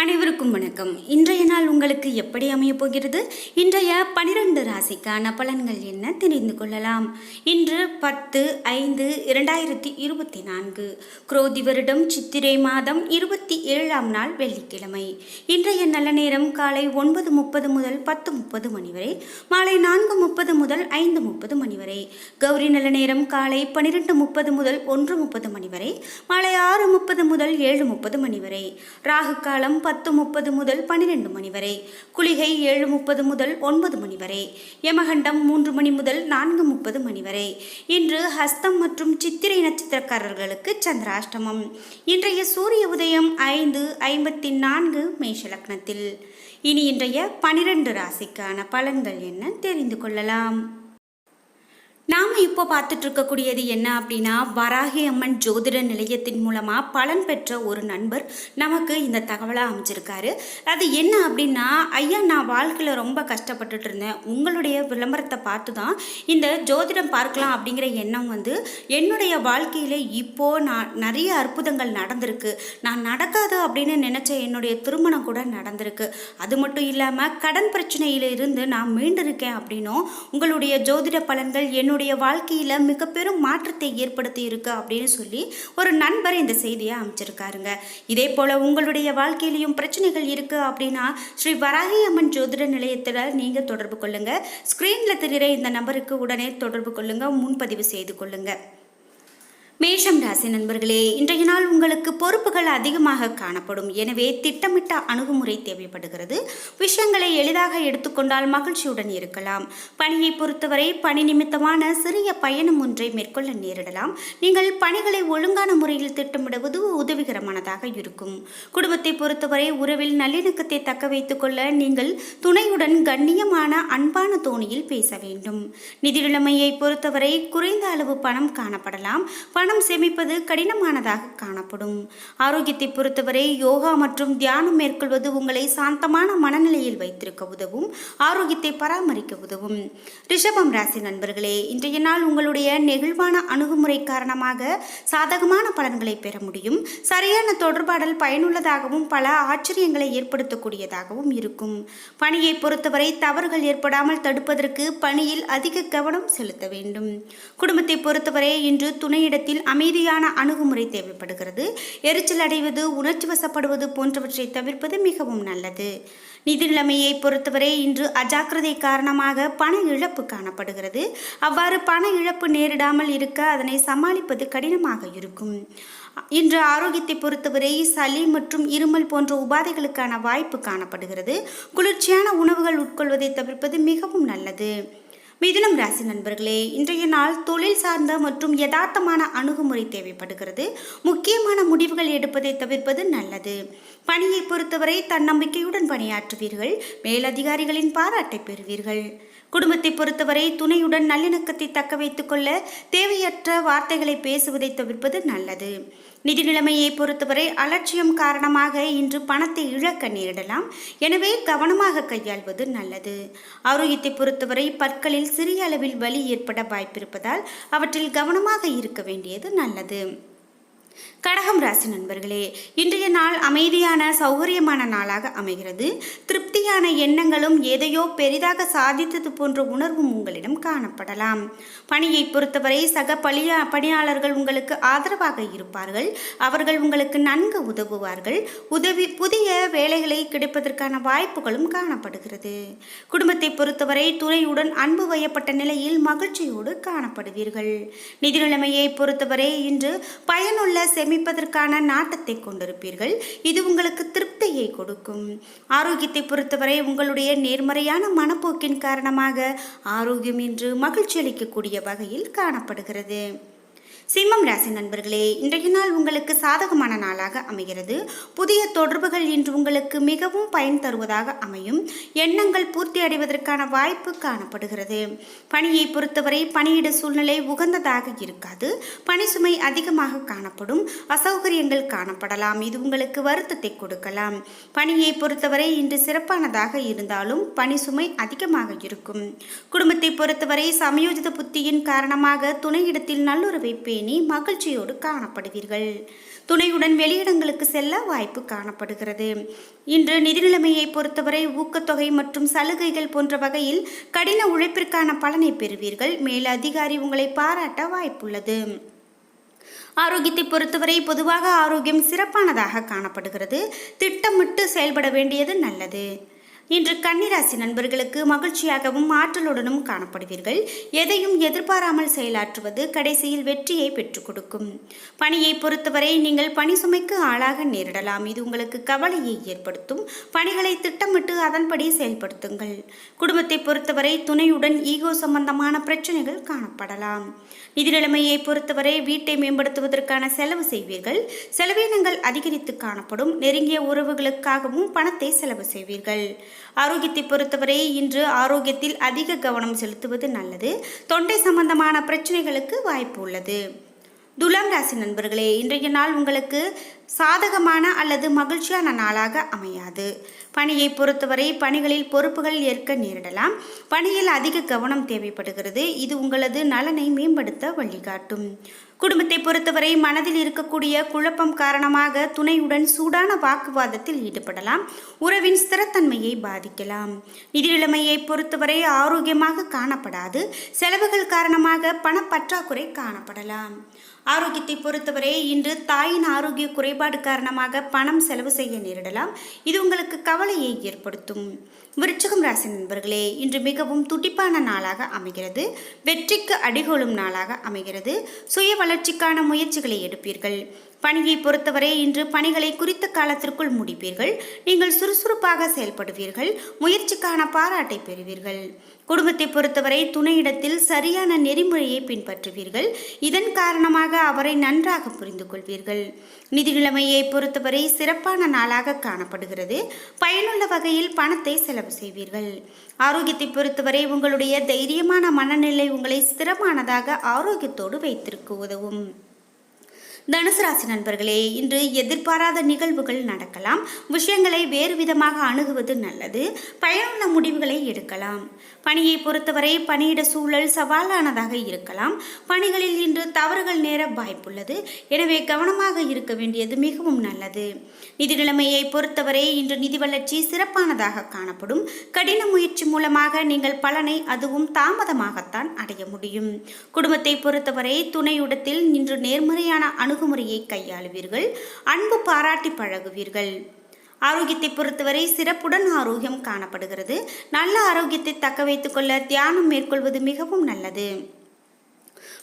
அனைவருக்கும் வணக்கம். இன்றைய நாள் உங்களுக்கு எப்படி அமையப் போகிறது? இன்றைய பனிரெண்டு ராசிக்கான பலன்கள் என்ன தெரிந்து கொள்ளலாம். இன்று பத்து ஐந்து இரண்டாயிரத்தி இருபத்தி நான்கு. குரோதி வருடம் சித்திரை மாதம் இருபத்தி ஏழாம் நாள் வெள்ளிக்கிழமை. இன்றைய நல்ல நேரம் காலை ஒன்பது முப்பது முதல் பத்து முப்பது மணி வரை மாலை நான்கு முப்பது முதல் ஐந்து முப்பது மணி வரை கௌரி நல்ல நேரம் காலை பன்னிரெண்டு முப்பது முதல் ஒன்று முப்பது மணி வரை மாலை ஆறு முப்பது முதல் ஏழு முப்பது மணி வரை. ராகு காலம் பத்து முப்பது முதல் பன்னிரெண்டு மணி வரை குளிகை ஏழு முப்பது முதல் ஒன்பது மணி வரை யமகண்டம் மூன்று மணி முதல் நான்கு முப்பது மணி வரை. இன்று ஹஸ்தம் மற்றும் சித்திரை நட்சத்திரக்காரர்களுக்கு சந்திராஷ்டமம். இன்றைய சூரிய உதயம் ஐந்து ஐம்பத்தி நான்கு மேஷ லக்னத்தில். இனி இன்றைய பனிரெண்டு ராசிக்கான பலன்கள் என்ன தெரிந்து கொள்ளலாம்? நாம் இப்போ பார்த்துட்டு இருக்கக்கூடியது என்ன அப்படின்னா வராகி அம்மன் ஜோதிட நிலையத்தின் மூலமாக பலன் பெற்ற ஒரு நண்பர் நமக்கு இந்த தகவலாக அமைச்சிருக்காரு அது என்ன அப்படின்னா ஐயா நான் வாழ்க்கையில் ரொம்ப கஷ்டப்பட்டுட்டு இருந்தேன். உங்களுடைய விளம்பரத்தை பார்த்து தான் இந்த ஜோதிடம் பார்க்கலாம் அப்படிங்கிற எண்ணம் வந்து என்னுடைய வாழ்க்கையில் இப்போது நான் நிறைய அற்புதங்கள் நடந்திருக்கு. நான் நடக்காது அப்படின்னு நினச்ச என்னுடைய திருமணம் கூட நடந்திருக்கு. அது மட்டும் இல்லாமல் கடன் பிரச்சனையிலிருந்து நான் மீண்டிருக்கேன் அப்படின்னும் உங்களுடைய ஜோதிட பலன்கள் என்னுடைய என்னுடைய வாழ்க்கையில் மிக பெரும் மாற்றத்தை ஏற்படுத்தி இருக்கு அப்படின்னு சொல்லி ஒரு நண்பர் இந்த செய்தியை அமைச்சிருக்காருங்க. இதே போல் உங்களுடைய வாழ்க்கையிலையும் பிரச்சனைகள் இருக்குது அப்படின்னா ஸ்ரீ வராகி அம்மன் ஜோதிட நிலையத்தில் நீங்கள் தொடர்பு கொள்ளுங்கள் ஸ்க்ரீனில் தெரிகிற இந்த நம்பருக்கு உடனே தொடர்பு கொள்ளுங்கள் முன்பதிவு செய்து கொள்ளுங்கள் மேஷம் ராசி நண்பர்களே இன்றைய நாள் உங்களுக்கு பொறுப்புகள் அதிகமாக காணப்படும். எனவே திட்டமிட்ட அணுகுமுறை தேவைப்படுகிறது. விஷயங்களை எளிதாக எடுத்துக்கொண்டால் மகிழ்ச்சியுடன் இருக்கலாம். பணியை பொறுத்தவரை பணி நிமித்தமான சிறிய பயணம் ஒன்றை மேற்கொள்ள நேரிடலாம். நீங்கள் பணிகளை ஒழுங்கான முறையில் திட்டமிடுவது உதவிகரமானதாக இருக்கும். குடும்பத்தை பொறுத்தவரை உறவில் நல்லிணக்கத்தை தக்க வைத்துக் கொள்ள நீங்கள் துணையுடன் கண்ணியமான அன்பான தோணியில் பேச வேண்டும். நிதி நிலைமையை பொறுத்தவரை குறைந்த அளவு பணம் காணப்படலாம். பண பணம் சேமிப்பது கடினமானதாக காணப்படும். ஆரோக்கியத்தை பொறுத்தவரை யோகா மற்றும் தியானம் மேற்கொள்வது உங்களை சாந்தமான மனநிலையில் வைத்திருக்க உதவும் ஆரோக்கியத்தை பராமரிக்க உதவும். ரிஷபம் ராசி நண்பர்களே இன்றைய நாள் உங்களுடைய நெகிழ்வான அணுகுமுறை காரணமாக சாதகமான பலன்களை பெற முடியும். சரியான தொடர்பாடல் பயனுள்ளதாகவும் பல ஆச்சரியங்களை ஏற்படுத்தக்கூடியதாகவும் இருக்கும். பணியை பொறுத்தவரை தவறுகள் ஏற்படாமல் தடுப்பதற்கு பணியில் அதிக கவனம் செலுத்த வேண்டும். குடும்பத்தை பொறுத்தவரை இன்று துணையிடத்தில் அமைதியான அணுகுமுறை தேவைப்படுகிறது. எரிச்சல் அடைவது உணர்ச்சி வசப்படுவது போன்றவற்றை தவிர்ப்பது மிகவும் நல்லது. நிதி நிலைமையை பொறுத்தவரை இன்று அஜாக்கிரதை காரணமாக பண இழப்பு காணப்படுகிறது. அவ்வாறு பண இழப்பு நேரிடாமல் இருக்க அதனை சமாளிப்பது கடினமாக இருக்கும். இன்று ஆரோக்கியத்தை பொறுத்தவரை சளி மற்றும் இருமல் போன்ற உபாதைகளுக்கான வாய்ப்பு காணப்படுகிறது. குளிர்ச்சியான உணவுகள் உட்கொள்வதை தவிர்ப்பது மிகவும் நல்லது. மிதுனம் ராசி நண்பர்களே இன்றைய நாள் தொழில் சார்ந்த மற்றும் யதார்த்தமான அணுகுமுறை தேவைப்படுகிறது. முக்கியமான முடிவுகள் எடுப்பதை தவிர்ப்பது நல்லது. பணியை பொறுத்தவரை தன்னம்பிக்கையுடன் பணியாற்றுவீர்கள். மேலதிகாரிகளின் பாராட்டை பெறுவீர்கள். குடும்பத்தை பொறுத்தவரை துணையுடன் நல்லிணக்கத்தை தக்க வைத்துக்கொள்ள தேவையற்ற வார்த்தைகளை பேசுவதை தவிர்ப்பது நல்லது. நிதி நிலைமையை பொறுத்தவரை அலட்சியம் காரணமாக இன்று பணத்தை இழக்க நேரிடலாம். எனவே கவனமாக கையாள்வது நல்லது. ஆரோக்கியத்தை பொறுத்தவரை பற்களில் சிறிய அளவில் வலி ஏற்பட வாய்ப்பிருப்பதால் அவற்றில் கவனமாக இருக்க வேண்டியது நல்லது. கடகம் ராசி நண்பர்களே இன்றைய நாள் அமைதியான சௌகரியமான நாளாக அமைகிறது. திருப்தியான எண்ணங்களும் எதையோ பெரிதாக சாதித்தது போன்ற உணர்வும் உங்களிடம் காணப்படலாம். பணியை பொறுத்தவரை சக பணியா பணியாளர்கள் உங்களுக்கு ஆதரவாக இருப்பார்கள். அவர்கள் உங்களுக்கு நன்கு உதவுவார்கள். உதவி புதிய வேலைகளை கிடைப்பதற்கான வாய்ப்புகளும் காணப்படுகிறது. குடும்பத்தை பொறுத்தவரை துணையுடன் அன்பு வயப்பட்ட நிலையில் மகிழ்ச்சியோடு காணப்படுவீர்கள். நிதி நிலைமையை பொறுத்தவரை இன்று பயனுள்ள சேமிப்பதற்கான நாட்டத்தை கொண்டிருப்பீர்கள். இது உங்களுக்கு திருப்தியை கொடுக்கும். ஆரோக்கியத்தை பொறுத்தவரை உங்களுடைய நேர்மறையான மனப்போக்கின் காரணமாக ஆரோக்கியம் இன்று மகிழ்ச்சி அளிக்கக்கூடிய வகையில் காணப்படுகிறது. சிம்மம் ராசி நண்பர்களே இன்றைய நாள் உங்களுக்கு சாதகமான நாளாக அமைகிறது. புதிய தொடர்புகள் இன்று உங்களுக்கு மிகவும் பயன் தருவதாக அமையும். எண்ணங்கள் பூர்த்தி அடைவதற்கான வாய்ப்பு காணப்படுகிறது. பணியை பொறுத்தவரை பணியிட சூழ்நிலை உகந்ததாக இருக்காது. பணி சுமை அதிகமாக காணப்படும். அசௌகரியங்கள் காணப்படலாம். இது உங்களுக்கு வருத்தத்தை கொடுக்கலாம். பணியை பொறுத்தவரை இன்று சிறப்பானதாக இருந்தாலும் பணி சுமை அதிகமாக இருக்கும். குடும்பத்தை பொறுத்தவரை சமயோஜித புத்தியின் காரணமாக துணையிடத்தில் நல்லுறவை பேணி மகிழ்ச்சியோடு காணப்படுவீர்கள். துணையுடன் வெளியிடங்களுக்கு செல்ல வாய்ப்பு காணப்படுகிறது. இன்று நிதிநிலைமையை பொறுத்தவரை ஊக்கத்தொகை மற்றும் சலுகைகள் போன்ற வகையில் கடின உழைப்பிற்கான பலனை பெறுவீர்கள். மேல் அதிகாரி உங்களை பாராட்ட வாய்ப்புள்ளது. ஆரோக்கியத்தை பொறுத்தவரை பொதுவாக ஆரோக்கியம் சிறப்பானதாக காணப்படுகிறது. திட்டமிட்டு செயல்பட வேண்டியது நல்லது. இன்று கன்னிராசி நண்பர்களுக்கு மகிழ்ச்சியாகவும் ஆற்றலுடனும் காணப்படுவீர்கள். எதையும் எதிர்பாராமல் செயலாற்றுவது கடைசியில் வெற்றியை பெற்றுக் கொடுக்கும். பணியை பொறுத்தவரை நீங்கள் பணி சுமைக்கு ஆளாக நேரிடலாம். இது உங்களுக்கு கவலையை ஏற்படுத்தும். பணிகளை திட்டமிட்டு அதன்படி செயல்படுத்துங்கள். குடும்பத்தை பொறுத்தவரை துணையுடன் ஈகோ சம்பந்தமான பிரச்சனைகள் காணப்படலாம். நிதி நிலைமையை பொறுத்தவரை வீட்டை மேம்படுத்துவதற்கான செலவு செய்வீர்கள். செலவினங்கள் அதிகரித்து காணப்படும். நெருங்கிய உறவுகளுக்காகவும் பணத்தை செலவு செய்வீர்கள். ஆரோக்கியத்தை பொறுத்தவரை இன்று ஆரோக்கியத்தில் அதிக கவனம் செலுத்துவது நல்லது. தொண்டை சம்பந்தமான பிரச்சனைகளுக்கு வாய்ப்பு உள்ளது. துலாம் ராசி நண்பர்களே இன்றைய நாள் உங்களுக்கு சாதகமான அல்லது மகிழ்ச்சியான நாளாக அமையாது. பணியை பொறுத்தவரை பணிகளில் பொறுப்புகள் ஏற்க நேரிடலாம். பணியில் அதிக கவனம் தேவைப்படுகிறது. இது உங்களது நலனை மேம்படுத்த வழிகாட்டும். குடும்பத்தை பொறுத்தவரை மனதில் இருக்கக்கூடிய குழப்பம் காரணமாக துணையுடன் சூடான வாக்குவாதத்தில் ஈடுபடலாம். உறவின் ஸ்திரத்தன்மையை பாதிக்கலாம். நிதி நிலைமையை பொறுத்தவரை ஆரோக்கியமாக காணப்படாது. செலவுகள் காரணமாக பணப்பற்றாக்குறை காணப்படலாம். ஆரோக்கியத்தை பொறுத்தவரை இன்று தாயின் ஆரோக்கிய குறைபாடு காரணமாக பணம் செலவு செய்ய நேரிடலாம். இது உங்களுக்கு கவலையை ஏற்படுத்தும். விருச்சகம் ராசி நண்பர்களே இன்று மிகவும் துடிப்பான நாளாக அமைகிறது. வெற்றிக்கு அடிகோலும் நாளாக அமைகிறது. சுய வளர்ச்சிக்கான முயற்சிகளை எடுப்பீர்கள். பணியை பொறுத்தவரை இன்று பணிகளை குறித்த காலத்திற்குள் முடிப்பீர்கள். நீங்கள் சுறுசுறுப்பாக செயல்படுவீர்கள். முயற்சிக்கான பாராட்டை பெறுவீர்கள். குடும்பத்தை பொறுத்தவரை துணையிடத்தில் சரியான நெறிமுறையை பின்பற்றுவீர்கள். இதன் காரணமாக அவரை நன்றாக புரிந்து கொள்வீர்கள் நிதி நிலைமையை பொறுத்தவரை சிறப்பான நாளாக காணப்படுகிறது. பயனுள்ள வகையில் பணத்தை செலவு செய்வீர்கள். ஆரோக்கியத்தை பொறுத்தவரை உங்களுடைய தைரியமான மனநிலை உங்களை ஸ்திரமானதாக ஆரோக்கியத்தோடு வைத்திருக்க உதவும். தனுசு ராசி நண்பர்களே இன்று எதிர்பாராத நிகழ்வுகள் நடக்கலாம். விஷயங்களை வேறு விதமாக அணுகுவது நல்லது. பயனுள்ள முடிவுகளை எடுக்கலாம். பணியை பொறுத்தவரை பணியிட சூழல் சவாலானதாக இருக்கலாம். பணிகளில் இன்று தவறுகள் நேர வாய்ப்புள்ளது. எனவே கவனமாக இருக்க வேண்டியது மிகவும் நல்லது. நிதி நிலைமையை பொறுத்தவரை இன்று நிதி வளர்ச்சி சிறப்பானதாக காணப்படும். கடின முயற்சி மூலமாக நீங்கள் பலனை அதுவும் தாமதமாகத்தான் அடைய முடியும். குடும்பத்தை பொறுத்தவரை துணையுடத்தில் இன்று நேர்மறையான அணு அணுகுமுறையை கையாளுவீர்கள். அன்பு பாராட்டி பழகுவீர்கள். ஆரோக்கியத்தை பொறுத்தவரை சிறப்புடன் ஆரோக்கியம் காணப்படுகிறது. நல்ல ஆரோக்கியத்தை தக்க வைத்துக்கொள்ள தியானம் மேற்கொள்வது மிகவும் நல்லது.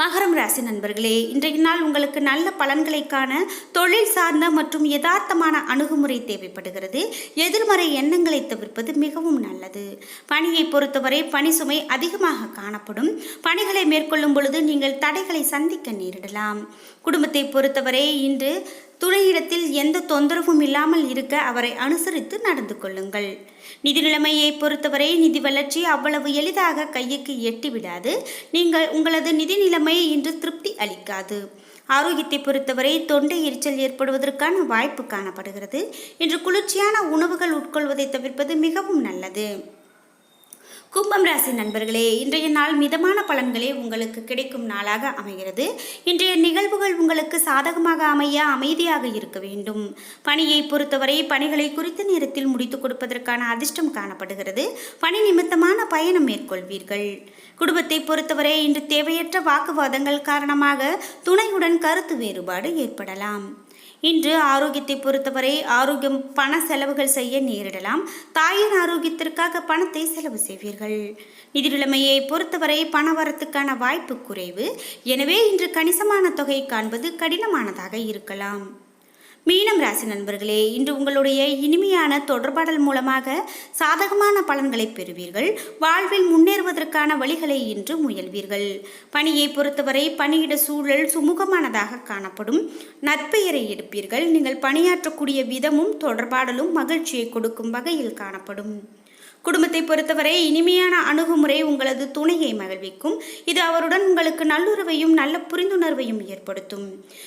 மகரம் ராசி நண்பர்களே இன்றைய நாள் உங்களுக்கு நல்ல பலன்களை காண தொழில் சார்ந்த மற்றும் யதார்த்தமான அணுகுமுறை தேவைப்படுகிறது. எதிர்மறை எண்ணங்களை தவிர்ப்பது மிகவும் நல்லது. பணியை பொறுத்தவரை பணி சுமை அதிகமாக காணப்படும். பணிகளை மேற்கொள்ளும் பொழுது நீங்கள் தடைகளை சந்திக்க நேரிடலாம். குடும்பத்தை பொறுத்தவரை இன்று துணையிடத்தில் எந்த தொந்தரவும் இல்லாமல் இருக்க அவரை அனுசரித்து நடந்து கொள்ளுங்கள். நிதி நிலைமையை பொறுத்தவரை நிதி வளர்ச்சி அவ்வளவு எளிதாக கையுக்கு எட்டிவிடாது. நீங்கள் உங்களது நிதி நிலைமையை இன்று திருப்தி அளிக்காது. ஆரோக்கியத்தை பொறுத்தவரை தொண்டை எரிச்சல் ஏற்படுவதற்கான வாய்ப்பு காணப்படுகிறது. இன்று குளிர்ச்சியான உணவுகள் உட்கொள்வதை தவிர்ப்பது மிகவும் நல்லது. கும்பம் ராசி நண்பர்களே இன்றைய நாள் மிதமான பலன்களே உங்களுக்கு கிடைக்கும் நாளாக அமைகிறது. இன்றைய நிகழ்வுகள் உங்களுக்கு சாதகமாக அமைய அமைதியாக இருக்க வேண்டும். பணியை பொறுத்தவரை பணிகளை குறித்த நேரத்தில் முடித்துக் கொடுப்பதற்கான அதிர்ஷ்டம் காணப்படுகிறது. பணி நிமித்தமான பயணம் மேற்கொள்வீர்கள். குடும்பத்தை பொறுத்தவரை இன்று தேவையற்ற வாக்குவாதங்கள் காரணமாக துணையுடன் கருத்து வேறுபாடு ஏற்படலாம். இன்று ஆரோக்கியத்தை பொறுத்தவரை ஆரோக்கியம் பண செலவுகள் செய்ய நேரிடலாம். தாயின் ஆரோக்கியத்திற்காக பணத்தை செலவு செய்வீர்கள். நிதிநிலைமையை பொறுத்தவரை பண வரத்துக்கான வாய்ப்பு குறைவு. எனவே இன்று கணிசமான தொகை காண்பது கடினமானதாக இருக்கலாம். மீனம் ராசி நண்பர்களே இன்று உங்களுடைய இனிமையான தொடர்பாடல் மூலமாக சாதகமான பலன்களை பெறுவீர்கள். வாழ்வில் முன்னேறுவதற்கான வழிகளை இன்று முயல்வீர்கள். பணியை பொறுத்தவரை பணியிட சூழல் சுமூகமானதாக காணப்படும். நற்பெயரை எடுப்பீர்கள். நீங்கள் பணியாற்றக்கூடிய விதமும் தொடர்பாடலும் மகிழ்ச்சியை கொடுக்கும் வகையில் காணப்படும். குடும்பத்தை பொறுத்தவரை இனிமையான அணுகுமுறை உங்களது துணையை மகிழ்விக்கும். இது அவருடன் உங்களுக்கு நல்லுறவையும் நல்ல புரிந்துணர்வையும் ஏற்படுத்தும்.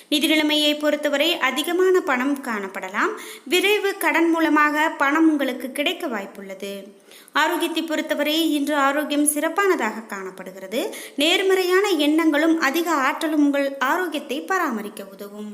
நிதி நிலைமையை பொறுத்தவரை அதிகமான பணம் காணப்படலாம். விரைவு கடன் மூலமாக பணம் உங்களுக்கு கிடைக்க வாய்ப்புள்ளது. ஆரோக்கியத்தை பொறுத்தவரை இன்று ஆரோக்கியம் சிறப்பானதாக காணப்படுகிறது. நேர்மறையான எண்ணங்களும் அதிக ஆற்றலும் உங்கள் ஆரோக்கியத்தை பராமரிக்க உதவும்.